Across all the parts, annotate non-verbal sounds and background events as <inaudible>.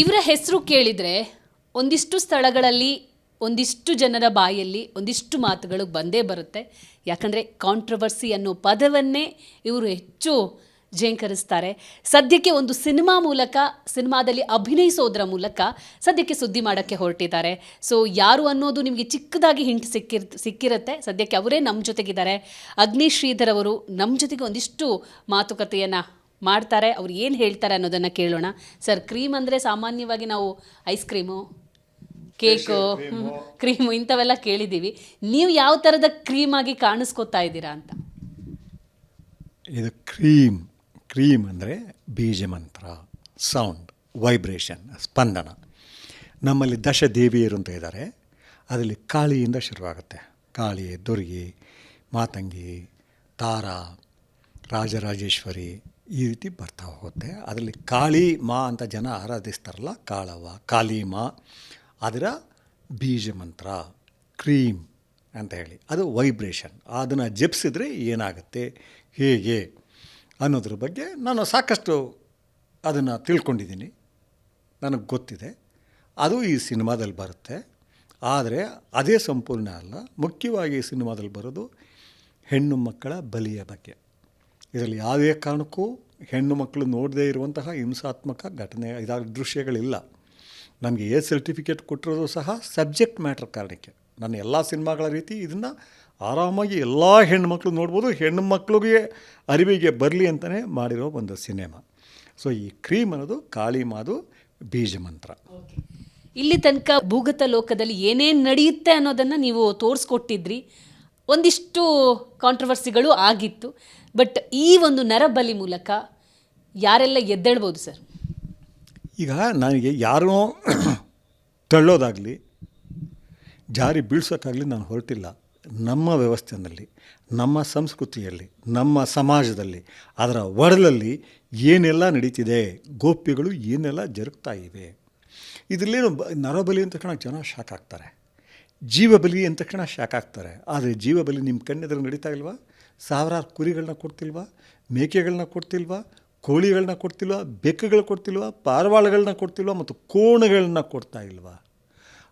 ಇವರ ಹೆಸರು ಕೇಳಿದರೆ ಒಂದಿಷ್ಟು ಸ್ಥಳಗಳಲ್ಲಿ ಒಂದಿಷ್ಟು ಜನರ ಬಾಯಲ್ಲಿ ಒಂದಿಷ್ಟು ಮಾತುಗಳು ಬಂದೇ ಬರುತ್ತೆ. ಯಾಕಂದರೆ ಕಾಂಟ್ರವರ್ಸಿ ಅನ್ನೋ ಪದವನ್ನೇ ಇವರು ಹೆಚ್ಚು ಜೇಂಕರಿಸ್ತಾರೆ. ಸದ್ಯಕ್ಕೆ ಒಂದು ಸಿನಿಮಾ ಮೂಲಕ, ಸಿನಿಮಾದಲ್ಲಿ ಅಭಿನಯಿಸೋದ್ರ ಮೂಲಕ ಸದ್ಯಕ್ಕೆ ಸುದ್ದಿ ಮಾಡೋಕ್ಕೆ ಹೊರಟಿದ್ದಾರೆ. ಸೊ ಯಾರು ಅನ್ನೋದು ನಿಮಗೆ ಚಿಕ್ಕದಾಗಿ ಹಿಂಟ್ ಸಿಕ್ಕಿರ್, ಸಿಕ್ಕಿರುತ್ತೆ. ಸದ್ಯಕ್ಕೆ ಅವರೇ ನಮ್ಮ ಜೊತೆಗಿದ್ದಾರೆ. ಅಗ್ನಿ ಶ್ರೀಧರ್ ಅವರು ನಮ್ಮ ಜೊತೆಗೆ ಒಂದಿಷ್ಟು ಮಾತುಕತೆಯನ್ನು ಮಾಡ್ತಾರೆ ಅವ್ರು ಏನು ಹೇಳ್ತಾರೆ ಅನ್ನೋದನ್ನು ಕೇಳೋಣ. ಸರ್ ಕ್ರೀಮ್ ಅಂದರೆ ಸಾಮಾನ್ಯವಾಗಿ ನಾವು ಐಸ್ ಕ್ರೀಮು ಕೇಕು ಕ್ರೀಮು. ಇಂಥವೆಲ್ಲ ಕೇಳಿದ್ದೀವಿ ನೀವು ಯಾವ ಥರದ ಕ್ರೀಮ್ ಆಗಿ ಕಾಣಿಸ್ಕೊತಾ ಇದ್ದೀರಾ ಅಂತ? ಇದು ಕ್ರೀಮ್ ಕ್ರೀಮ್ ಅಂದರೆ ಬೀಜ ಮಂತ್ರ ಸೌಂಡ್ ವೈಬ್ರೇಷನ್ ಸ್ಪಂದನ. ನಮ್ಮಲ್ಲಿ ದಶ ದೇವಿಯರು ಅಂತ ಇದ್ದಾರೆ. ಅದರಲ್ಲಿ ಕಾಳಿಯಿಂದ ಶುರುವಾಗುತ್ತೆ. ಕಾಳಿ ದುರ್ಗಿ ಮಾತಂಗಿ ತಾರಾ ರಾಜರಾಜೇಶ್ವರಿ ಈ ರೀತಿ ಬರ್ತಾ ಹೋಗುತ್ತೆ. ಅದರಲ್ಲಿ ಕಾಳಿ ಮಾ ಅಂತ ಜನ ಆರಾಧಿಸ್ತಾರಲ್ಲ, ಕಾಳವ, ಕಾಳಿ ಮಾ. ಅದರ ಬೀಜ ಮಂತ್ರ, ಕ್ರೀಮ್ ಅಂತ ಹೇಳಿ. ಅದು ವೈಬ್ರೇಷನ್. ಅದನ್ನು ಜಪಿಸಿದ್ರೆ ಏನಾಗುತ್ತೆ, ಹೇಗೆ ಅನ್ನೋದ್ರ ಬಗ್ಗೆ ನಾನು ಸಾಕಷ್ಟು ಅದನ್ನು ತಿಳ್ಕೊಂಡಿದ್ದೀನಿ. ನನಗೆ ಗೊತ್ತಿದೆ. ಅದು ಈ ಸಿನಿಮಾದಲ್ಲಿ ಬರುತ್ತೆ. ಆದರೆ ಅದೇ ಸಂಪೂರ್ಣ ಅಲ್ಲ, ಮುಖ್ಯವಾಗಿ ಈ ಸಿನಿಮಾದಲ್ಲಿ ಬರೋದು ಹೆಣ್ಣು ಮಕ್ಕಳ ಬಲಿಯ ಬಗ್ಗೆ. ಇದರಲ್ಲಿ ಯಾವುದೇ ಕಾರಣಕ್ಕೂ ಹೆಣ್ಣು ಮಕ್ಕಳು ನೋಡದೇ ಇರುವಂತಹ ಹಿಂಸಾತ್ಮಕ ಘಟನೆ ಇದಾದ ದೃಶ್ಯಗಳಿಲ್ಲ. ನನಗೆ ಏ ಸರ್ಟಿಫಿಕೇಟ್ ಕೊಟ್ಟಿರೋದು ಸಹ ಸಬ್ಜೆಕ್ಟ್ ಮ್ಯಾಟ್ರ್ ಕಾರಣಕ್ಕೆ. ನನ್ನ ಎಲ್ಲ ಸಿನಿಮಾಗಳ ರೀತಿ ಇದನ್ನು ಆರಾಮಾಗಿ ಎಲ್ಲ ಹೆಣ್ಣುಮಕ್ಳು ನೋಡ್ಬೋದು, ಹೆಣ್ಣು ಮಕ್ಕಳಿಗೆ ಅರಿವಿಗೆ ಬರಲಿ ಅಂತಲೇ ಮಾಡಿರೋ ಒಂದು ಸಿನಿಮಾ. ಸೊ ಈ ಕ್ರೀಮ್ ಅನ್ನೋದು ಕಾಳಿ ಮಾದು ಬೀಜ ಮಂತ್ರ. ಇಲ್ಲಿ ತನಕ ಭೂಗತ ಲೋಕದಲ್ಲಿ ಏನೇನು ನಡೆಯುತ್ತೆ ಅನ್ನೋದನ್ನು ನೀವು ತೋರಿಸ್ಕೊಟ್ಟಿದ್ರಿ. ಒಂದಿಷ್ಟು ಕಾಂಟ್ರವರ್ಸಿಗಳು ಆಗಿತ್ತು. ಬಟ್ ಈ ಒಂದು ನರಬಲಿ ಮೂಲಕ ಯಾರೆಲ್ಲ ಎದ್ದೇಳ್ಬೋದು ಸರ್? ಈಗ ನನಗೆ ಯಾರೋ <clears throat> ತಳ್ಳೋದಾಗಲಿ, ಜಾರಿ ಬೀಳ್ಸೋಕ್ಕಾಗಲಿ ನಾನು ಹೊರಟಿಲ್ಲ. ನಮ್ಮ ವ್ಯವಸ್ಥೆಯಲ್ಲಿ, ನಮ್ಮ ಸಂಸ್ಕೃತಿಯಲ್ಲಿ, ನಮ್ಮ ಸಮಾಜದಲ್ಲಿ, ಅದರ ಒಡಲಲ್ಲಿ ಏನೆಲ್ಲ ನಡೀತಿದೆ, ಗೋಪ್ಯಗಳು ಏನೆಲ್ಲ ಜರುಗ್ತಾ ಇವೆ. ಇದರಲ್ಲೇನು ನರಬಲಿ ಅಂತ ತಕ್ಷಣ ಜನ ಶಾಕ್ ಆಗ್ತಾರೆ. ಜೀವಬಲಿ ಅಂದ ತಕ್ಷಣ ಶಾಕ್ ಆಗ್ತಾರೆ ಆದರೆ ಜೀವಬಲಿ ನಿಮ್ಮ ಕಣ್ಣೆದುರು ನಡೀತಾ ಇಲ್ವಾ? ಸಾವಿರಾರು ಕುರಿಗಳನ್ನ ಕೊಡ್ತಿಲ್ವಾ? ಮೇಕೆಗಳನ್ನ ಕೊಡ್ತಿಲ್ವಾ? ಕೋಳಿಗಳನ್ನ ಕೊಡ್ತಿಲ್ವಾ? ಬೆಕ್ಕುಗಳು ಕೊಡ್ತಿಲ್ವಾ? ಪಾರ್ವಾಳಗಳನ್ನ ಕೊಡ್ತಿಲ್ವಾ? ಮತ್ತು ಕೋಣಗಳನ್ನ ಕೊಡ್ತಾ ಇಲ್ವಾ?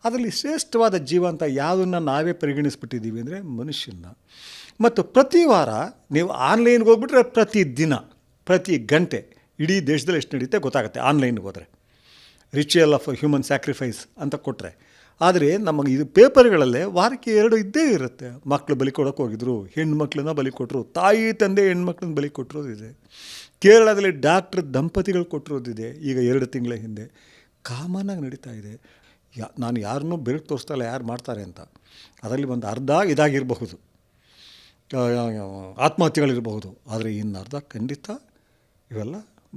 ಅದರಲ್ಲಿ ಶ್ರೇಷ್ಠವಾದ ಜೀವ ಅಂತ ಯಾವುದನ್ನು ನಾವೇ ಪರಿಗಣಿಸ್ಬಿಟ್ಟಿದ್ದೀವಿ ಅಂದರೆ ಮನುಷ್ಯನ ಮತ್ತು ಪ್ರತಿ ವಾರ ನೀವು ಆನ್ಲೈನ್ಗೆ ಹೋಗ್ಬಿಟ್ರೆ ಪ್ರತಿ ದಿನ, ಪ್ರತಿ ಗಂಟೆ ಇಡೀ ದೇಶದಲ್ಲಿ ಎಷ್ಟು ನಡೀತೆ ಗೊತ್ತಾಗುತ್ತೆ ಆನ್ಲೈನ್ಗೆ ಹೋದರೆ. ರಿಚುವಲ್ ಆಫ್ ಹ್ಯೂಮನ್ ಸ್ಯಾಕ್ರಿಫೈಸ್ ಅಂತ ಕೊಟ್ಟರೆ ಆದರೆ ನಮಗೆ ಇದು ಪೇಪರ್ಗಳಲ್ಲೇ ವಾರಕ್ಕೆ ಎರಡು ಇದ್ದೇ ಇರುತ್ತೆ. ಮಕ್ಕಳು ಬಲಿ ಕೊಡೋಕೆ ಹೋಗಿದ್ರು ಹೆಣ್ಣು ಮಕ್ಕಳನ್ನ ಬಲಿ ಕೊಟ್ಟರು ತಾಯಿ, ತಂದೆ, ಹೆಣ್ಮಕ್ಳನ್ನ ಬಲಿ ಕೊಟ್ಟಿರೋದಿದೆ. ಕೇರಳದಲ್ಲಿ ಡಾಕ್ಟ್ರ್ ದಂಪತಿಗಳು ಕೊಟ್ಟಿರೋದಿದೆ ಈಗ ಎರಡು ತಿಂಗಳ ಹಿಂದೆ. ಕಾಮನಾಗಿ ನಡೀತಾ ಇದೆ. ಯಾ, ನಾನು ಯಾರನ್ನೂ ಬೆರಳು ತೋರಿಸ್ತಾ ಇಲ್ಲ ಯಾರು ಮಾಡ್ತಾರೆ ಅಂತ. ಅದರಲ್ಲಿ ಒಂದು ಅರ್ಧ ಇದಾಗಿರಬಹುದು. ಆತ್ಮಹತ್ಯೆಗಳಿರಬಹುದು. ಆದರೆ ಇನ್ನು ಅರ್ಧ ಖಂಡಿತ ಇವೆಲ್ಲ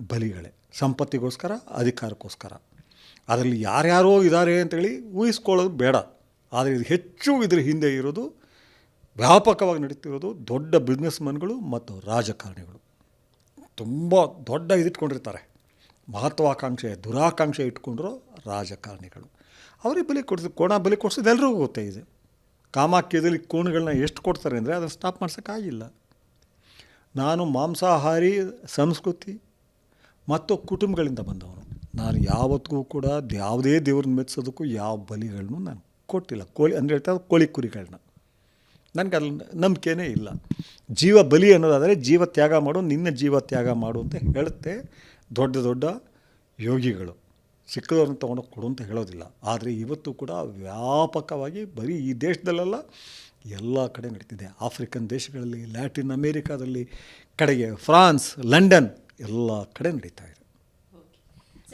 ಬಲಿಗಳೇ. ಸಂಪತ್ತಿಗೋಸ್ಕರ, ಅಧಿಕಾರಕ್ಕೋಸ್ಕರ. ಅದರಲ್ಲಿ ಯಾರ್ಯಾರೋ ಇದ್ದಾರೆ ಅಂತೇಳಿ ಊಹಿಸ್ಕೊಳ್ಳೋದು ಬೇಡ. ಆದರೆ ಇದು ಹೆಚ್ಚು ಇದ್ರ ಹಿಂದೆ ಇರೋದು, ವ್ಯಾಪಕವಾಗಿ ನಡೀತಿರೋದು ದೊಡ್ಡ ಬಿಸ್ನೆಸ್ಮನ್ಗಳು ಮತ್ತು ರಾಜಕಾರಣಿಗಳು. ತುಂಬ ದೊಡ್ಡ ಇದಿಟ್ಕೊಂಡಿರ್ತಾರೆ. ಮಹತ್ವಾಕಾಂಕ್ಷೆ, ದುರಾಕಾಂಕ್ಷೆ ಇಟ್ಕೊಂಡ್ರು ರಾಜಕಾರಣಿಗಳು. ಅವರಿಗೆ ಬಲಿ ಕೊಡ್ಸಿ, ಕೋಣ ಬಲಿ ಕೊಡ್ಸೋದು ಎಲ್ರಿಗೂ ಗೊತ್ತೇ ಇದೆ. ಕಾಮಾಕ್ಯದಲ್ಲಿ ಕೋಣಗಳನ್ನ ಎಷ್ಟು ಕೊಡ್ತಾರೆ ಅಂದರೆ ಅದನ್ನು ಸ್ಟಾಪ್ ಮಾಡ್ಸೋಕ್ಕಾಗಿಲ್ಲ ನಾನು ಮಾಂಸಾಹಾರಿ, ಸಂಸ್ಕೃತಿ ಮತ್ತು ಕುಟುಂಬಗಳಿಂದ ಬಂದವನು. ನಾನು ಯಾವತ್ತಿಗೂ ಕೂಡ ಯಾವುದೇ ದೇವ್ರನ್ನ ಮೆಚ್ಚಿಸೋದಕ್ಕೂ ಯಾವ ಬಲಿಗಳನ್ನು ನಾನು ಕೊಟ್ಟಿಲ್ಲ. ಕೋಳಿ ಅಂದರೆ ಹೇಳ್ತಾರೆ ಕೋಳಿ ಕುರಿಗಳನ್ನ. ನನಗೆ ಅಲ್ಲಿ ನಂಬಿಕೆನೇ ಇಲ್ಲ. ಜೀವ ಬಲಿ ಅನ್ನೋದಾದರೆ ಜೀವ ತ್ಯಾಗ ಮಾಡು, ನಿನ್ನ ಜೀವ ತ್ಯಾಗ ಮಾಡು ಅಂತ ಹೇಳುತ್ತೆ ದೊಡ್ಡ ದೊಡ್ಡ ಯೋಗಿಗಳು. ಸಿಕ್ಕದವ್ರನ್ನ ತೊಗೊಂಡೋಗಿ ಕೊಡು ಅಂತ ಹೇಳೋದಿಲ್ಲ. ಆದರೆ ಇವತ್ತು ಕೂಡ ವ್ಯಾಪಕವಾಗಿ ಬರೀ ಈ ದೇಶದಲ್ಲೆಲ್ಲ ಎಲ್ಲ ಕಡೆ ನಡೀತಿದೆ. ಆಫ್ರಿಕನ್ ದೇಶಗಳಲ್ಲಿ, ಲ್ಯಾಟಿನ್ ಅಮೇರಿಕಾದಲ್ಲಿ, ಕಡೆಗೆ ಫ್ರಾನ್ಸ್, ಲಂಡನ್ ಎಲ್ಲ ಕಡೆ ನಡೀತಾ ಇದೆ.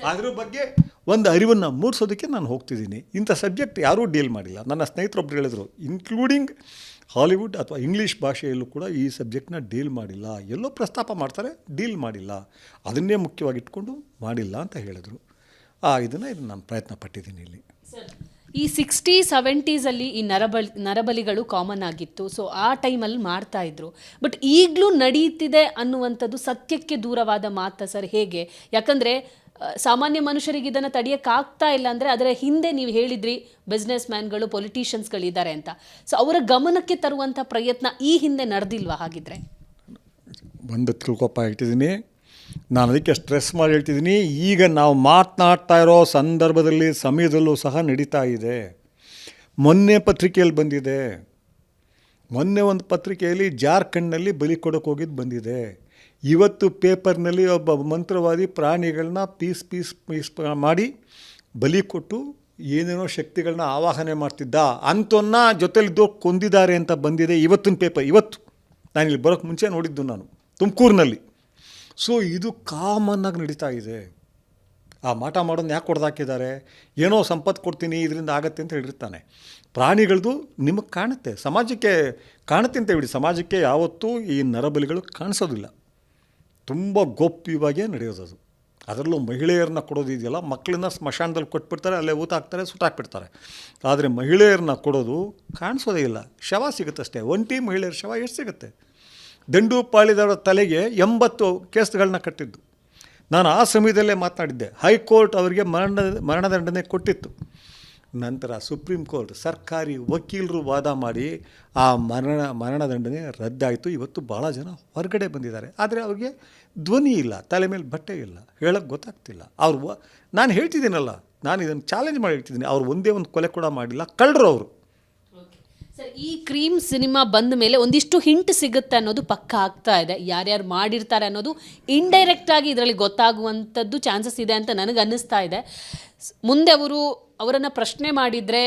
ಅದ್ರ ಬಗ್ಗೆ ಒಂದು ಅರಿವನ್ನು ಮೂಡಿಸೋದಕ್ಕೆ ನಾನು ಹೋಗ್ತಿದ್ದೀನಿ. ಇಂಥ ಸಬ್ಜೆಕ್ಟ್ ಯಾರೂ ಡೀಲ್ ಮಾಡಿಲ್ಲ. ನನ್ನ ಸ್ನೇಹಿತರೊಬ್ಬರು ಹೇಳಿದರು, ಇನ್ಕ್ಲೂಡಿಂಗ್ ಹಾಲಿವುಡ್ ಅಥವಾ ಇಂಗ್ಲೀಷ್ ಭಾಷೆಯಲ್ಲೂ ಕೂಡ ಈ ಸಬ್ಜೆಕ್ಟ್ನ ಡೀಲ್ ಮಾಡಿಲ್ಲ. ಎಲ್ಲೋ ಪ್ರಸ್ತಾಪ ಮಾಡ್ತಾರೆ, ಡೀಲ್ ಮಾಡಿಲ್ಲ. ಅದನ್ನೇ ಮುಖ್ಯವಾಗಿಟ್ಕೊಂಡು ಮಾಡಿಲ್ಲ, ಅಂತ ಹೇಳಿದರು. ಆ, ಇದನ್ನು ಇದು ನಾನು ಪ್ರಯತ್ನ ಪಟ್ಟಿದ್ದೀನಿ ಇಲ್ಲಿ. ಈ ಸಿಕ್ಸ್ಟಿ ಸೆವೆಂಟೀಸಲ್ಲಿ ಈ ನರಬಲಿ, ನರಬಲಿಗಳು ಕಾಮನ್ ಆಗಿತ್ತು. ಸೊ ಆ ಟೈಮಲ್ಲಿ ಮಾಡ್ತಾ ಇದ್ರು. ಬಟ್ ಈಗಲೂ ನಡೀತಿದೆ ಅನ್ನುವಂಥದ್ದು ಸತ್ಯಕ್ಕೆ ದೂರವಾದ ಮಾತ ಸರ್ ಹೇಗೆ? ಯಾಕಂದರೆ ಸಾಮಾನ್ಯ ಮನುಷ್ಯರಿಗೆ ಇದನ್ನು ತಡೆಯೋಕ್ಕಾಗ್ತಾ ಇಲ್ಲ ಅಂದರೆ ಅದರ ಹಿಂದೆ ನೀವು ಹೇಳಿದ್ರಿ ಬಿಸ್ನೆಸ್ ಮ್ಯಾನ್ಗಳು ಪೊಲಿಟಿಷಿಯನ್ಸ್ಗಳಿದ್ದಾರೆ ಅಂತ. ಸೊ ಅವರ ಗಮನಕ್ಕೆ ತರುವಂಥ ಪ್ರಯತ್ನ ಈ ಹಿಂದೆ ನಡೆದಿಲ್ವಾ ಹಾಗಿದ್ರೆ? ಒಂದು ತಿಳ್ಕೊಪ್ಪ ಹೇಳ್ತಿದ್ದೀನಿ. ನಾನು ಅದಕ್ಕೆ ಸ್ಟ್ರೆಸ್ ಮಾಡಿ ಹೇಳ್ತಿದ್ದೀನಿ. ಈಗ ನಾವು ಮಾತನಾಡ್ತಾ ಇರೋ ಸಂದರ್ಭದಲ್ಲಿ, ಸಮಯದಲ್ಲೂ ಸಹ ನಡೀತಾ ಇದೆ. ಮೊನ್ನೆ ಪತ್ರಿಕೆಯಲ್ಲಿ ಬಂದಿದೆ. ಮೊನ್ನೆ ಒಂದು ಪತ್ರಿಕೆಯಲ್ಲಿ ಜಾರ್ಖಂಡ್ನಲ್ಲಿ ಬಲಿ ಕೊಡೋಕೆ ಹೋಗಿದ್ದು ಬಂದಿದೆ. ಇವತ್ತು ಪೇಪರ್ನಲ್ಲಿ ಒಬ್ಬ ಮಂತ್ರವಾದಿ ಪ್ರಾಣಿಗಳನ್ನ ಪೀಸ್ ಪೀಸ್ ಪೀಸ್ ಮಾಡಿ ಬಲಿ ಕೊಟ್ಟು ಏನೇನೋ ಶಕ್ತಿಗಳನ್ನ ಆವಾಹನೆ ಮಾಡ್ತಿದ್ದ. ಅಂಥವನ್ನ ಜೊತೆಲಿದ್ದು ಕೊಂದಿದ್ದಾರೆ ಅಂತ ಬಂದಿದೆ ಇವತ್ತಿನ ಪೇಪರ್, ಇವತ್ತು. ನಾನು ಇಲ್ಲಿ ಬರೋಕ್ಕೆ ಮುಂಚೆ ನೋಡಿದ್ದು ನಾನು, ತುಮಕೂರಿನಲ್ಲಿ. ಸೊ ಇದು ಕಾಮನ್ನಾಗಿ ನಡೀತಾ ಇದೆ. ಆ ಮಾಟ ಮಾಡೋದು ಯಾಕೆ ಕೊಡ್ದಾಕಿದ್ದಾರೆ ಏನೋ ಸಂಪತ್ತು ಕೊಡ್ತೀನಿ, ಇದರಿಂದ ಆಗತ್ತೆ ಅಂತ ಹೇಳಿರ್ತಾನೆ. ಪ್ರಾಣಿಗಳದು ನಿಮಗೆ ಕಾಣುತ್ತೆ. ಸಮಾಜಕ್ಕೆ ಕಾಣುತ್ತೆ ಅಂತ ಹೇಳಿ. ಸಮಾಜಕ್ಕೆ ಯಾವತ್ತೂ ಈ ನರಬಲಿಗಳು ಕಾಣಿಸೋದಿಲ್ಲ. ತುಂಬ ಗೋಪ್ಯವಾಗೇ ನಡೆಯೋದು ಅದು. ಅದರಲ್ಲೂ ಮಹಿಳೆಯರನ್ನ ಕೊಡೋದು ಇದೆಯಲ್ಲ ಮಕ್ಕಳನ್ನ ಸ್ಮಶಾನದಲ್ಲಿ ಕೊಟ್ಬಿಡ್ತಾರೆ, ಅಲ್ಲೇ ಊತ ಹಾಕ್ತಾರೆ ಸುಟ್ಟಾಕ್ಬಿಡ್ತಾರೆ ಆದರೆ ಮಹಿಳೆಯರನ್ನ ಕೊಡೋದು ಕಾಣಿಸೋದೇ ಇಲ್ಲ. ಶವ ಸಿಗುತ್ತಷ್ಟೇ ಒಂಟಿ ಮಹಿಳೆಯರ ಶವ ಎಷ್ಟು ಸಿಗುತ್ತೆ? ದಂಡು ಪಾಳಿದವರ ತಲೆಗೆ ಎಂಬತ್ತು ಕೇಸ್ಗಳನ್ನ ಕಟ್ಟಿದ್ದು. ನಾನು ಆ ಸಮಯದಲ್ಲೇ ಮಾತನಾಡಿದ್ದೆ. ಹೈಕೋರ್ಟ್ ಅವರಿಗೆ ಮರಣ ಮರಣದಂಡನೆ ಕೊಟ್ಟಿತ್ತು. ನಂತರ ಸುಪ್ರೀಂ ಕೋರ್ಟ್ ಸರ್ಕಾರಿ ವಕೀಲರು ವಾದ ಮಾಡಿ ಆ ಮರಣ ಮರಣದಂಡನೆ ರದ್ದಾಯಿತು. ಇವತ್ತು ಭಾಳ ಜನ ಹೊರಗಡೆ ಬಂದಿದ್ದಾರೆ. ಆದರೆ ಅವ್ರಿಗೆ ಧ್ವನಿ ಇಲ್ಲ, ತಲೆ ಮೇಲೆ ಬಟ್ಟೆ ಇಲ್ಲ ಹೇಳೋಕ್ಕೆ ಗೊತ್ತಾಗ್ತಿಲ್ಲ. ಅವ್ರು ನಾನು ಹೇಳ್ತಿದ್ದೀನಲ್ಲ, ನಾನು ಇದನ್ನು ಚಾಲೆಂಜ್ ಮಾಡಿ ಹೇಳ್ತಿದ್ದೀನಿ. ಅವ್ರು ಒಂದೇ ಒಂದು ಕೊಲೆ ಕೂಡ ಮಾಡಿಲ್ಲ, ಕಳ್ಳರು ಅವರು. ಈ ಕ್ರೀಮ್ ಸಿನಿಮಾ ಬಂದ ಮೇಲೆ ಒಂದಿಷ್ಟು ಹಿಂಟ್ ಸಿಗುತ್ತೆ ಅನ್ನೋದು ಪಕ್ಕ ಆಗ್ತಾ ಇದೆ. ಯಾರ್ಯಾರು ಮಾಡಿರ್ತಾರೆ ಅನ್ನೋದು ಇಂಡೈರೆಕ್ಟ್ ಆಗಿ ಇದರಲ್ಲಿ ಗೊತ್ತಾಗುವಂಥದ್ದು ಚಾನ್ಸಸ್ ಇದೆ ಅಂತ ನನಗೆ ಅನ್ನಿಸ್ತಾ ಇದೆ ಮುಂದೆ ಅವರು ಅವರನ್ನು ಪ್ರಶ್ನೆ ಮಾಡಿದರೆ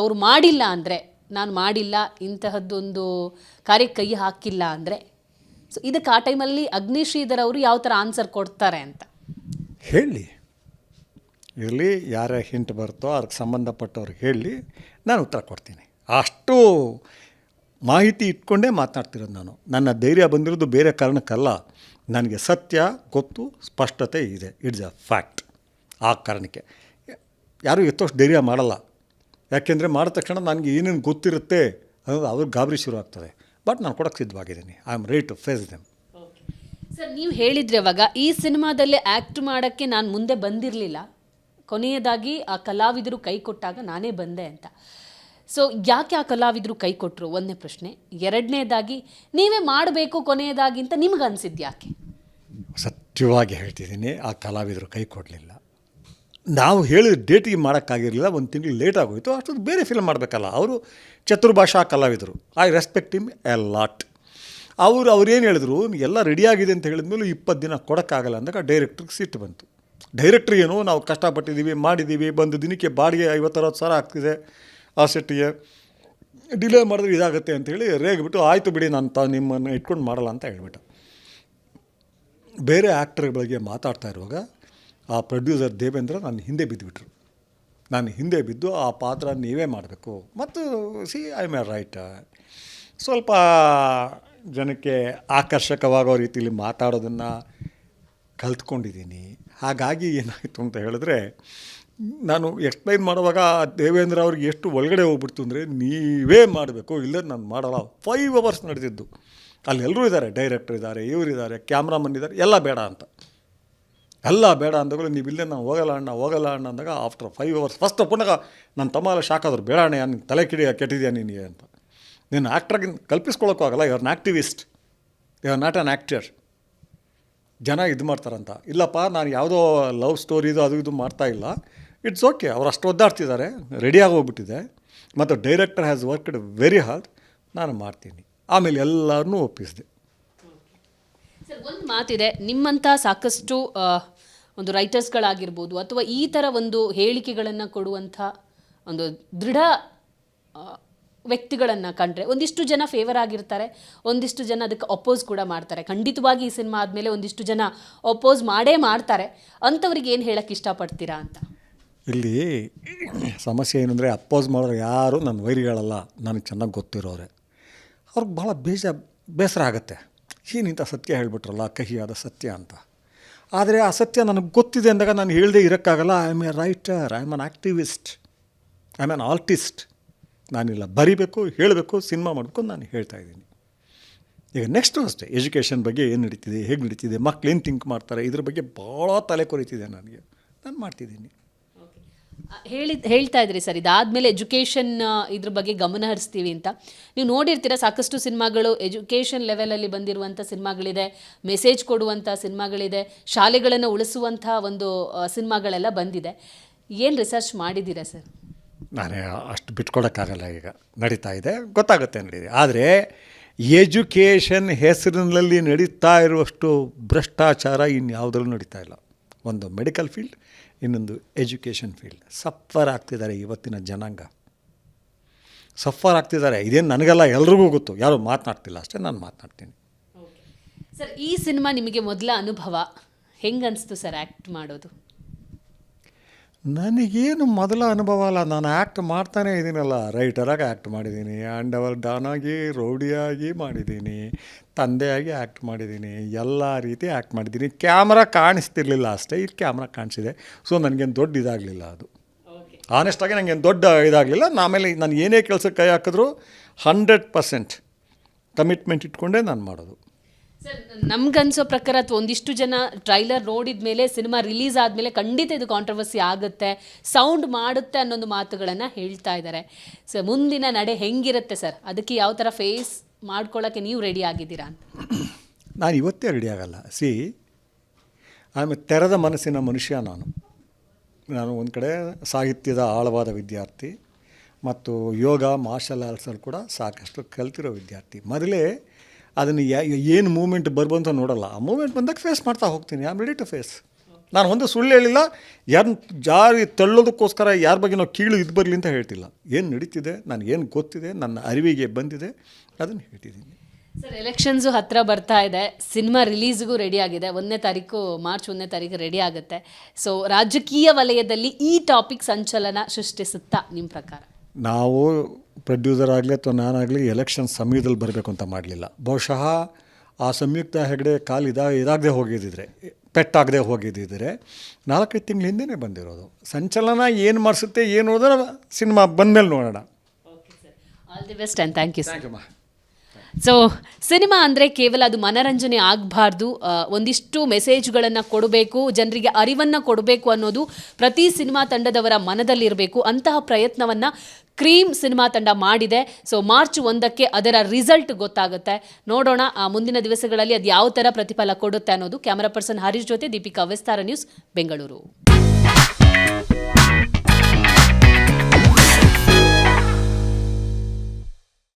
ಅವರು ಮಾಡಿಲ್ಲ ಅಂದರೆ, ನಾನು ಮಾಡಿಲ್ಲ, ಇಂತಹದ್ದೊಂದು ಕಾರ್ಯಕ್ಕೆ ಕೈ ಹಾಕಿಲ್ಲ ಅಂದರೆ? ಸೊ ಇದಕ್ಕೆ ಆ ಟೈಮಲ್ಲಿ ಅಗ್ನಿಶ್ರೀಧರ್ ಅವರು ಯಾವ ಥರ ಆನ್ಸರ್ ಕೊಡ್ತಾರೆ ಅಂತ. ಹೇಳಿ. ಇರಲಿ, ಯಾರ ಹಿಂಟ್ ಬರುತ್ತೋ ಅದಕ್ಕೆ ಸಂಬಂಧಪಟ್ಟವ್ರಿಗೆ ಹೇಳಿ, ನಾನು ಉತ್ತರ ಕೊಡ್ತೀನಿ. ಅಷ್ಟು ಮಾಹಿತಿ ಇಟ್ಕೊಂಡೇ ಮಾತನಾಡ್ತಿರೋದು ನಾನು. ನನ್ನ ಧೈರ್ಯ ಬಂದಿರೋದು ಬೇರೆ ಕಾರಣಕ್ಕಲ್ಲ. ನನಗೆ ಸತ್ಯ ಗೊತ್ತು, ಸ್ಪಷ್ಟತೆ ಇದೆ. ಇಟ್ಸ್ ಅ ಫ್ಯಾಕ್ಟ್ ಆ ಕಾರಣಕ್ಕೆ. ಯಾರೂ ಎತ್ತೋಷ್ಟು ಧೈರ್ಯ ಮಾಡಲ್ಲ. ಯಾಕೆಂದರೆ ಮಾಡಿದ ತಕ್ಷಣ ನನಗೆ ಏನೇನು ಗೊತ್ತಿರುತ್ತೆ ಅನ್ನೋದು ಅವ್ರಿಗೆ ಗಾಬರಿ ಶುರು ಆಗ್ತದೆ. ಬಟ್ ನಾನು ಕೊಡೋಕ್ಕೆ ಸಿದ್ಧವಾಗಿದ್ದೀನಿ. I am ready to face them sir ನೀವು ಹೇಳಿದ್ರಿ ಅವಾಗ ಈ ಸಿನಿಮಾದಲ್ಲಿ ಆ್ಯಕ್ಟ್ ಮಾಡೋಕ್ಕೆ ನಾನು ಮುಂದೆ ಬಂದಿರಲಿಲ್ಲ. ಕೊನೆಯದಾಗಿ ಆ ಕಲಾವಿದರು ಕೈ ಕೊಟ್ಟಾಗ ನಾನೇ ಬಂದೆ ಅಂತ. ಸೊ ಯಾಕೆ ಆ ಕಲಾವಿದರು ಕೈ ಕೊಟ್ಟರು ಒಂದನೇ ಪ್ರಶ್ನೆ. ಎರಡನೇದಾಗಿ ನೀವೇ ಮಾಡಬೇಕು ಕೊನೆಯದಾಗಿ ಅಂತ ನಿಮ್ಗೆ ಅನಿಸಿದ್ದು ಯಾಕೆ? ಸತ್ಯವಾಗಿ ಹೇಳ್ತಿದ್ದೀನಿ ಆ ಕಲಾವಿದರು ಕೈ ಕೊಡಲಿಲ್ಲ. ನಾವು ಹೇಳಿದ ಡೇಟಿಗೆ ಮಾಡೋಕ್ಕಾಗಿರಲಿಲ್ಲ, ಒಂದು ತಿಂಗಳು ಲೇಟ್ ಆಗೋಯಿತು, ಅಷ್ಟೊಂದು ಬೇರೆ ಫಿಲ್ಮ್ ಮಾಡಬೇಕಲ್ಲ. ಅವರು ಚತುರ್ಭಾಷಾ ಕಲಾವಿದರು. I respect him a lot ಅವರು ಅವ್ರೇನು ಹೇಳಿದ್ರು, ಎಲ್ಲ ರೆಡಿಯಾಗಿದೆ ಅಂತ ಹೇಳಿದ್ಮೇಲೆ ಇಪ್ಪತ್ತು ದಿನ ಕೊಡೋಕ್ಕಾಗಲ್ಲ ಅಂದಾಗ ಡೈರೆಕ್ಟ್ರಿಗೆ ಸಿಟ್ಟು ಬಂತು. ಡೈರೆಕ್ಟ್ರ್ ಏನು, ನಾವು ಕಷ್ಟಪಟ್ಟಿದ್ದೀವಿ, ಮಾಡಿದ್ದೀವಿ, ಬಂದು ದಿನಕ್ಕೆ ಬಾಡಿಗೆ ಐವತ್ತರವತ್ತು ಸಾವಿರ ಆಗ್ತಿದೆ, ಆ ಸೆಟ್ಟಿಗೆ ಡಿಲೇ ಮಾಡಿದ್ರೆ ಇದಾಗುತ್ತೆ ಅಂತೇಳಿ ರೇಗ್ಬಿಟ್ಟು, ಆಯಿತು ಬಿಡಿ, ನಾನು ತ, ನಿಮ್ಮನ್ನು ಇಟ್ಕೊಂಡು ಮಾಡಲ್ಲ ಅಂತ ಹೇಳಿಬಿಟ್ಟು. ಬೇರೆ ಆ್ಯಕ್ಟರ್ಗಳಿಗೆ ಮಾತಾಡ್ತಾ ಇರುವಾಗ ಆ ಪ್ರೊಡ್ಯೂಸರ್ ದೇವೇಂದ್ರ ನನ್ನ ಹಿಂದೆ ಬಿದ್ದುಬಿಟ್ರು. ನಾನು ಹಿಂದೆ ಬಿದ್ದು ಆ ಪಾತ್ರ ನೀವೇ ಮಾಡಬೇಕು. ಮತ್ತು ಸಿ ಐ ಮೇ ರೈಟ್ ಸ್ವಲ್ಪ ಜನಕ್ಕೆ ಆಕರ್ಷಕವಾಗೋ ರೀತಿಯಲ್ಲಿ ಮಾತಾಡೋದನ್ನು ಕಲ್ತ್ಕೊಂಡಿದ್ದೀನಿ. ಹಾಗಾಗಿ ಏನಾಯಿತು ಅಂತ ಹೇಳಿದ್ರೆ, ನಾನು ಎಕ್ಸ್ಪ್ಲೈನ್ ಮಾಡುವಾಗ ದೇವೇಂದ್ರ ಅವ್ರಿಗೆ ಎಷ್ಟು ಒಳಗಡೆ ಹೋಗ್ಬಿಡ್ತು ಅಂದರೆ, ನೀವೇ ಮಾಡಬೇಕು ಇಲ್ಲ ನಾನು ಮಾಡಲ್ಲ. ಫೈವ್ ಅವರ್ಸ್ ನಡೆದಿದ್ದು. ಅಲ್ಲೆಲ್ಲರೂ ಇದ್ದಾರೆ ಡೈರೆಕ್ಟರ್ ಇದ್ದಾರೆ, ಇವರಿದ್ದಾರೆ ಕ್ಯಾಮ್ರಾಮನ್ ಇದ್ದಾರೆ, ಎಲ್ಲ ಬೇಡ ಅಂತ. ಎಲ್ಲ ಬೇಡ ಅಂದಾಗಲೂ ನೀವು ಇಲ್ಲೇ ನಾನು ಹೋಗಲ್ಲ ಅಣ್ಣ ಹೋಗಲ್ಲ ಅಣ್ಣ ಅಂದಾಗ ಆಫ್ಟರ್ ಫೈವ್ ಅವರ್ಸ್ ಫಸ್ಟ್ ಪುನಃ ನನ್ನ ತಮ್ಮ ಶಾಕ್ ಆದರು, ಬೇಡ ಅಣ್ಣ ನಿನ್ನ ತಲೆ ಕಿಡಿಯ ಕೆಟ್ಟಿದ್ಯಾ ನೀನು ಅಂತ. ನೀನು ಆ್ಯಕ್ಟ್ರಾಗಿ ಕಲ್ಪಿಸ್ಕೊಳ್ಳೋಕ್ಕೂ ಆಗಲ್ಲ ಇವ್ರನ್ನ ಆ್ಯಕ್ಟಿವಿಸ್ಟ್ ಇವ್ರ ನಾಟ್ ಆನ್ ಆ್ಯಕ್ಟರ್ ಜನ ಇದು ಮಾಡ್ತಾರಂತ. ಇಲ್ಲಪ್ಪ, ನಾನು ಯಾವುದೋ ಲವ್ ಸ್ಟೋರಿದು ಅದು ಇದು ಮಾಡ್ತಾ ಇಲ್ಲ. ಇಟ್ಸ್ ಓಕೆ ಅವ್ರು ಅಷ್ಟು ಒದ್ದಾಡ್ತಿದ್ದಾರೆ ರೆಡಿಯಾಗಿ ಹೋಗ್ಬಿಟ್ಟಿದೆ ಮತ್ತು director has worked very hard ನಾನು ಮಾಡ್ತೀನಿ. ಆಮೇಲೆ ಎಲ್ಲರನ್ನೂ ಒಪ್ಪಿಸಿದೆ. ಒಂದು ಮಾತಿದೆ ನಿಮ್ಮಂಥ ಸಾಕಷ್ಟು ಒಂದು ರೈಟರ್ಸ್ಗಳಾಗಿರ್ಬೋದು ಅಥವಾ ಈ ಥರ ಒಂದು ಹೇಳಿಕೆಗಳನ್ನು ಕೊಡುವಂಥ ಒಂದು ದೃಢ ವ್ಯಕ್ತಿಗಳನ್ನು ಕಂಡ್ರೆ ಒಂದಿಷ್ಟು ಜನ ಫೇವರ್ ಆಗಿರ್ತಾರೆ, ಒಂದಿಷ್ಟು ಜನ ಅದಕ್ಕೆ ಅಪೋಸ್ ಕೂಡ ಮಾಡ್ತಾರೆ. ಖಂಡಿತವಾಗಿ ಈ ಸಿನಿಮಾ ಆದಮೇಲೆ ಒಂದಿಷ್ಟು ಜನ ಅಪೋಸ್ ಮಾಡೇ ಮಾಡ್ತಾರೆ. ಅಂಥವ್ರಿಗೆ ಏನು ಹೇಳಕ್ಕೆ ಇಷ್ಟಪಡ್ತೀರಾ ಅಂತ? ಇಲ್ಲಿ ಸಮಸ್ಯೆ ಏನಂದರೆ ಅಪೋಸ್ ಮಾಡೋರು ಯಾರು ನನ್ನ ವೈರಿಗಳಲ್ಲ, ನನಗೆ ಚೆನ್ನಾಗಿ ಗೊತ್ತಿರೋರೆ. ಅವ್ರಿಗೆ ಭಾಳ ಬೇಜ, ಬೇಸರ ಆಗುತ್ತೆ. ಏನಿಂತ ಸತ್ಯ ಹೇಳಿಬಿಟ್ರಲ್ಲ, ಕಹಿಯಾದ ಸತ್ಯ ಅಂತ. ಆದರೆ ಆ ಸತ್ಯ ನನಗೆ ಗೊತ್ತಿದೆ ಅಂದಾಗ ನಾನು ಹೇಳದೆ ಇರೋಕ್ಕಾಗಲ್ಲ. I am a writer I am an activist I am an artist ನಾನಿಲ್ಲ, ಬರಿಬೇಕು, ಹೇಳಬೇಕು, ಸಿನಿಮಾ ಮಾಡಬೇಕು ನಾನು ಹೇಳ್ತಾ ಇದ್ದೀನಿ. ಈಗ ನೆಕ್ಸ್ಟು ಅಷ್ಟೇ ಎಜುಕೇಷನ್ ಬಗ್ಗೆ ಏನು ನಡೀತಿದೆ, ಹೇಗೆ ನಡೀತಿದೆ, ಮಕ್ಳು ಏನು ಥಿಂಕ್ ಮಾಡ್ತಾರೆ, ಇದ್ರ ಬಗ್ಗೆ ಭಾಳ ತಲೆ ಕೊರಿತಿದೆ ನನಗೆ. ನಾನು ಮಾಡ್ತಿದ್ದೀನಿ. ಹೇಳಿ, ಹೇಳ್ತಾ ಇದ್ರಿ ಸರ್, ಇದಾದಮೇಲೆ ಎಜುಕೇಷನ್ ಇದ್ರ ಬಗ್ಗೆ ಗಮನ ಹರಿಸ್ತೀವಿ ಅಂತ. ನೀವು ನೋಡಿರ್ತೀರಾ, ಸಾಕಷ್ಟು ಸಿನಿಮಾಗಳು ಎಜುಕೇಷನ್ ಲೆವೆಲಲ್ಲಿ ಬಂದಿರುವಂಥ ಸಿನಿಮಾಗಳಿದೆ ಮೆಸೇಜ್ ಕೊಡುವಂಥ ಸಿನಿಮಾಗಳಿದೆ, ಶಾಲೆಗಳನ್ನು ಉಳಿಸುವಂಥ ಒಂದು ಸಿನಿಮಾಗಳೆಲ್ಲ ಬಂದಿದೆ. ಏನು ರಿಸರ್ಚ್ ಮಾಡಿದ್ದೀರಾ ಸರ್? ನಾನೇ ಅಷ್ಟು ಬಿಟ್ಕೊಡೋಕ್ಕಾಗಲ್ಲ ಈಗ. ನಡೀತಾ ಇದೆ, ಗೊತ್ತಾಗುತ್ತೆ ನಡೀರಿ. ಆದರೆ ಎಜುಕೇಷನ್ ಹೆಸರಿನಲ್ಲಿ ನಡೀತಾ ಇರುವಷ್ಟು ಭ್ರಷ್ಟಾಚಾರ ಇನ್ಯಾವುದರಲ್ಲೂ ನಡೀತಾ ಇಲ್ಲ. ಒಂದು ಮೆಡಿಕಲ್ ಫೀಲ್ಡ್ ಇನ್ನೊಂದು ಎಜುಕೇಷನ್ ಫೀಲ್ಡ್. ಸಫರ್ ಆಗ್ತಿದ್ದಾರೆ ಇವತ್ತಿನ ಜನಾಂಗ. ಸಫರ್ ಆಗ್ತಿದ್ದಾರೆ. ಇದೇನು ನನಗೆಲ್ಲ ಎಲ್ರಿಗೂ ಗೊತ್ತು. ಯಾರು ಮಾತನಾಡ್ತಿಲ್ಲ ಅಷ್ಟೇ, ನಾನು ಮಾತನಾಡ್ತೀನಿ. ಸರ್ ಈ ಸಿನಿಮಾ ನಿಮಗೆ ಮೊದಲ ಅನುಭವ ಹೆಂಗನ್ನಿಸ್ತು ಸರ್ ಆ್ಯಕ್ಟ್ ಮಾಡೋದು? ನನಗೇನು ಮೊದಲ ಅನುಭವ ಅಲ್ಲ ನಾನು ಆ್ಯಕ್ಟ್ ಮಾಡ್ತಾನೇ ಇದ್ದೀನಲ್ಲ. ರೈಟರಾಗಿ ಆ್ಯಕ್ಟ್ ಮಾಡಿದ್ದೀನಿ ಆ್ಯಂಡ್ ಅವರ್ ಆಗಿ ರೌಡಿಯಾಗಿ ಮಾಡಿದ್ದೀನಿ ತಂದೆಯಾಗಿ ಆ್ಯಕ್ಟ್ ಮಾಡಿದ್ದೀನಿ ಎಲ್ಲ ರೀತಿ ಆ್ಯಕ್ಟ್ ಮಾಡಿದ್ದೀನಿ. ಕ್ಯಾಮ್ರಾ ಕಾಣಿಸ್ತಿರ್ಲಿಲ್ಲ ಅಷ್ಟೇ ಇಲ್ಲಿ ಕ್ಯಾಮ್ರಾ ಕಾಣಿಸಿದೆ. ಸೊ ನನಗೇನು ದೊಡ್ಡ ಇದಾಗಲಿಲ್ಲ ಅದು. ಆನೆಸ್ಟಾಗಿ ನನಗೇನು ದೊಡ್ಡ ಇದಾಗಲಿಲ್ಲ. ಆಮೇಲೆ ನಾನು ಏನೇ ಕೆಲಸಕ್ಕೆ ಕೈ ಹಾಕಿದ್ರು ಹಂಡ್ರೆಡ್ ಪರ್ಸೆಂಟ್ ಕಮಿಟ್ಮೆಂಟ್ ಇಟ್ಕೊಂಡೇ ನಾನು ಮಾಡೋದು. ನಮ್ಗನ್ಸೋ ಪ್ರಕಾರ ಅಥವಾ ಒಂದಿಷ್ಟು ಜನ ಟ್ರೈಲರ್ ನೋಡಿದ ಮೇಲೆ ಸಿನಿಮಾ ರಿಲೀಸ್ ಆದಮೇಲೆ ಖಂಡಿತ ಇದು ಕಾಂಟ್ರವರ್ಸಿ ಆಗುತ್ತೆ ಸೌಂಡ್ ಮಾಡುತ್ತೆ ಅನ್ನೊಂದು ಮಾತುಗಳನ್ನು ಹೇಳ್ತಾ ಇದ್ದಾರೆ. ಸೊ ಮುಂದಿನ ನಡೆ ಹೆಂಗಿರುತ್ತೆ ಸರ್? ಅದಕ್ಕೆ ಯಾವ ಥರ ಫೇಸ್ ಮಾಡ್ಕೊಳ್ಳೋಕ್ಕೆ ನೀವು ರೆಡಿ ಆಗಿದ್ದೀರಾ ನಾನು ಇವತ್ತೇ ರೆಡಿ ಆಗಲ್ಲ. ಸಿ ಆಮೇಲೆ ತೆರೆದ ಮನಸ್ಸಿನ ಮನುಷ್ಯ ನಾನು. ನಾನು ಒಂದು ಕಡೆ ಸಾಹಿತ್ಯದ ಆಳವಾದ ವಿದ್ಯಾರ್ಥಿ, ಮತ್ತು ಯೋಗ ಮಾರ್ಷಲ್ ಆರ್ಟ್ಸಲ್ಲಿ ಕೂಡ ಸಾಕಷ್ಟು ಕಲ್ತಿರೋ ವಿದ್ಯಾರ್ಥಿ. ಮೊದಲೇ ಅದನ್ನು ಯಾ ಏನು ಮೂಮೆಂಟ್ ಬರ್ಬಂತ ನೋಡಲ್ಲ. ಆ ಮೂಮೆಂಟ್ ಬಂದಾಗ ಫೇಸ್ ಮಾಡ್ತಾ ಹೋಗ್ತೀನಿ. ಆಮ್ ರೆಡಿ ಟು ಫೇಸ್ ನಾನು ಒಂದು ಸುಳ್ಳು ಹೇಳಿಲ್ಲ. ಯಾರು ಜಾರಿ ತಳ್ಳೋದಕ್ಕೋಸ್ಕರ ಯಾರ ಬಗ್ಗೆ ನಾವು ಕೀಳು ಇದು ಬರಲಿ ಅಂತ ಹೇಳ್ತಿಲ್ಲ. ಏನು ನಡೀತಿದೆ ಏನು ಗೊತ್ತಿದೆ ನನ್ನ ಅರಿವಿಗೆ ಬಂದಿದೆ ಅದನ್ನು ಹೇಳ್ತಿದ್ದೀನಿ. ಸರ್ ಎಲೆಕ್ಷನ್ಸು ಹತ್ತಿರ ಬರ್ತಾ ಇದೆ. ಸಿನಿಮಾ ರಿಲೀಸ್ಗೂ ರೆಡಿ ಆಗಿದೆ. ಒಂದನೇ ತಾರೀಕು ಮಾರ್ಚ್ ಒಂದನೇ ತಾರೀಕು ರೆಡಿ ಆಗುತ್ತೆ. ಸೊ ರಾಜಕೀಯ ವಲಯದಲ್ಲಿ ಈ ಟಾಪಿಕ್ ಸಂಚಲನ ಸೃಷ್ಟಿಸುತ್ತಾ ನಿಮ್ಮ ಪ್ರಕಾರ? ನಾವು ಪ್ರೊಡ್ಯೂಸರ್ ಆಗಲಿ ಅಥವಾ ನಾನಾಗಲಿ ಎಲೆಕ್ಷನ್ ಸಮಯದಲ್ಲಿ ಬರಬೇಕು ಅಂತ ಮಾಡಲಿಲ್ಲ. ಬಹುಶಃ ಆ ಸಂಯುಕ್ತ ಹೆಗಡೆ ಕಾಲು ಇದಾಗ ಇದಾಗದೆ ಹೋಗಿದ್ದಿದ್ರೆ ಪೆಟ್ಟಾಗದೆ ಹೋಗಿದ್ದಿದ್ರೆ ನಾಲ್ಕೈದು ತಿಂಗಳ ಹಿಂದೆನೇ ಬಂದಿರೋದು. ಸಂಚಲನ ಏನು ಮಾಡಿಸುತ್ತೆ ಏನು ಅನ್ನೋದನ್ನ ಸಿನಿಮಾ ಬಂದಮೇಲೆ ನೋಡೋಣ. All the best and thank you sir thank you ಮಾ. ಸೊ ಸಿನಿಮಾ ಅಂದರೆ ಕೇವಲ ಅದು ಮನರಂಜನೆ ಆಗಬಾರ್ದು. ಒಂದಿಷ್ಟು ಮೆಸೇಜ್ಗಳನ್ನು ಕೊಡಬೇಕು, ಜನರಿಗೆ ಅರಿವನ್ನು ಕೊಡಬೇಕು ಅನ್ನೋದು ಪ್ರತಿ ಸಿನಿಮಾ ತಂಡದವರ ಮನದಲ್ಲಿರಬೇಕು. ಅಂತಹ ಪ್ರಯತ್ನವನ್ನು ಕ್ರೀಮ್ ಸಿನಿಮಾ ತಂಡ ಮಾಡಿದೆ. ಸೊ ಮಾರ್ಚ್ ಒಂದಕ್ಕೆ ಅದರ ರಿಸಲ್ಟ್ ಗೊತ್ತಾಗುತ್ತೆ. ನೋಡೋಣ, ಆ, ಮುಂದಿನ ದಿವಸಗಳಲ್ಲಿ ಅದು ಯಾವ ಥರ ಪ್ರತಿಫಲ ಕೊಡುತ್ತೆ ಅನ್ನೋದು. ಕ್ಯಾಮರಾ ಪರ್ಸನ್ ಹರೀಶ್ ಜೊತೆ ದೀಪಿಕಾ ವಿಸ್ತಾರ ನ್ಯೂಸ್, ಬೆಂಗಳೂರು.